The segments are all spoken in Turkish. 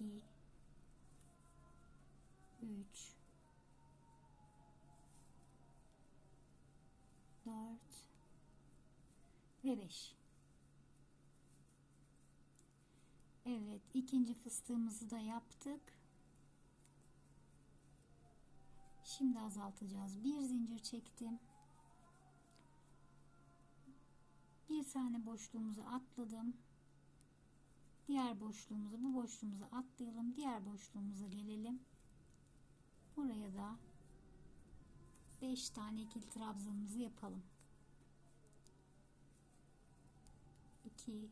2 3 4 ve 5 Evet ikinci fıstığımızı da yaptık. Şimdi azaltacağız. Bir zincir çektim. Bir tane boşluğumuzu atladım diğer boşluğumuzu bu boşluğumuzu atlayalım. Diğer boşluğumuza gelelim. Buraya da 5 tane ikili trabzanımızı yapalım. 2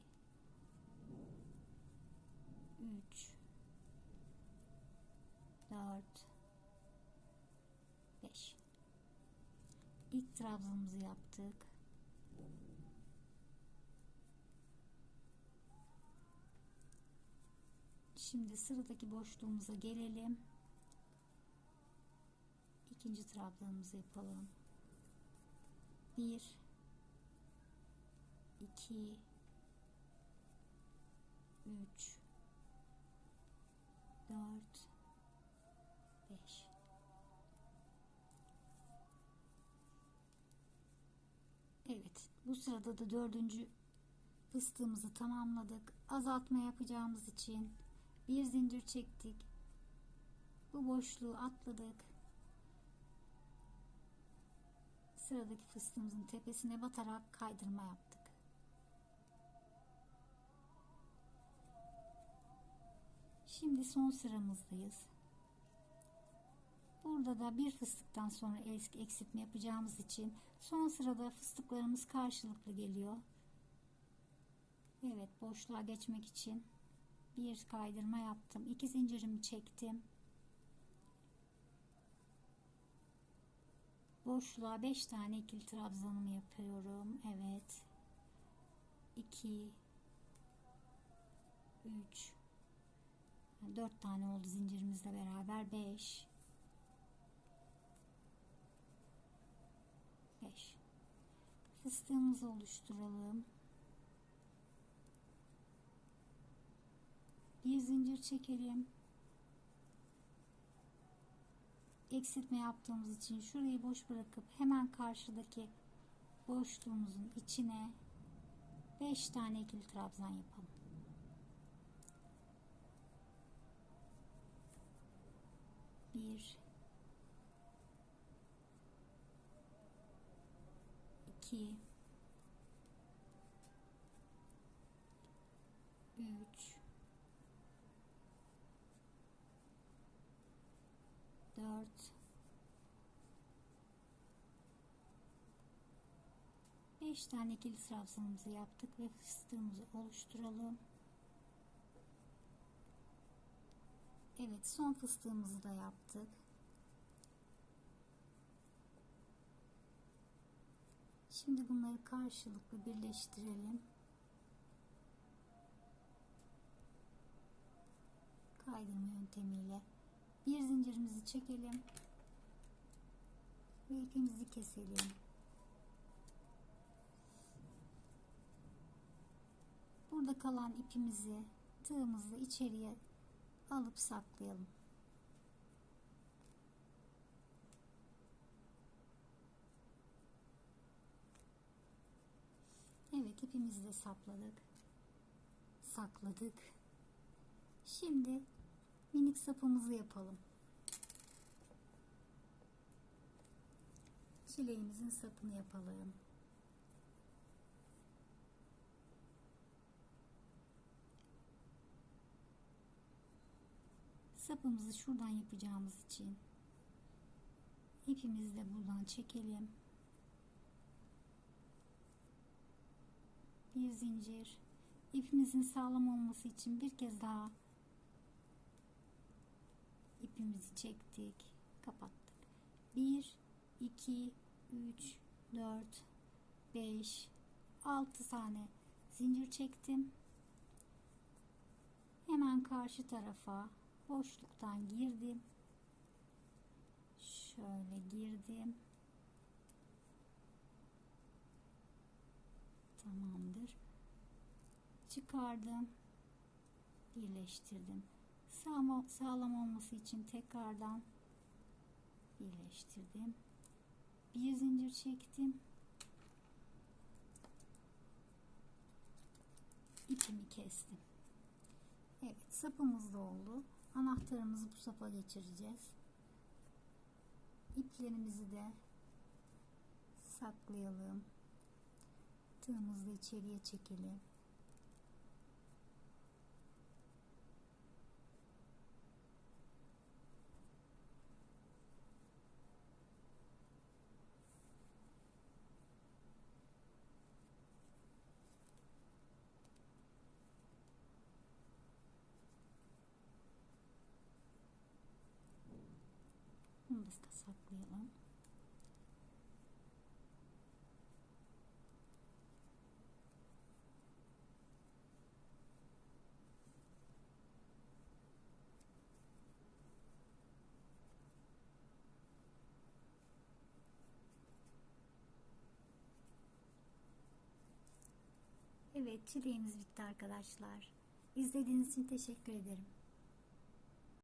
3 4 5 ilk trabzanımızı yaptık Şimdi sıradaki boşluğumuza gelelim. İkinci trabzanımızı yapalım. 1 2 3 4 5 Evet bu sırada da dördüncü fıstığımızı tamamladık azaltma yapacağımız için bir zincir çektik. Bu boşluğu atladık. Sıradaki fıstığımızın tepesine batarak kaydırma yaptık. Şimdi son sıramızdayız. Burada da bir fıstıktan sonra eksiltme yapacağımız için son sırada fıstıklarımız karşılıklı geliyor. Evet boşluğa geçmek için bir kaydırma yaptım. iki zincirimi çektim. Boşluğa 5 tane ikili trabzanımı yapıyorum. Evet. 2 3 4 tane oldu zincirimizle beraber 5 5 fıstığımızı oluşturalım. Bir zincir çekelim. Eksiltme yaptığımız için şurayı boş bırakıp hemen karşıdaki boşluğumuzun içine 5 tane ikili trabzan yapalım. Bir iki 4 5 tane ikili trabzanımızı yaptık ve fıstığımızı oluşturalım. Evet son fıstığımızı da yaptık. Şimdi bunları karşılıklı birleştirelim. Kaydırma yöntemiyle bir zincirimizi çekelim. Ve ipimizi keselim. Burada kalan ipimizi tığımızı içeriye alıp saklayalım. Evet ipimizi de sapladık. Sakladık. Şimdi minik sapımızı yapalım. Çileğimizin sapını yapalım. Sapımızı şuradan yapacağımız için ipimizi de buradan çekelim. Bir zincir. İpimizin sağlam olması için bir kez daha ipimizi çektik kapattık 1 2 3 4 5 6 tane zincir çektim. Hemen karşı tarafa boşluktan girdim. Şöyle girdim. Tamamdır. Çıkardım. Birleştirdim. Sağlam, olması için tekrardan birleştirdim. Bir zincir çektim. ipimi kestim. Evet sapımız da oldu. Anahtarımızı bu sapa geçireceğiz. İplerimizi de saklayalım. Tığımızı içeriye çekelim. Saklayalım. Evet çileğimiz bitti arkadaşlar. İzlediğiniz için teşekkür ederim.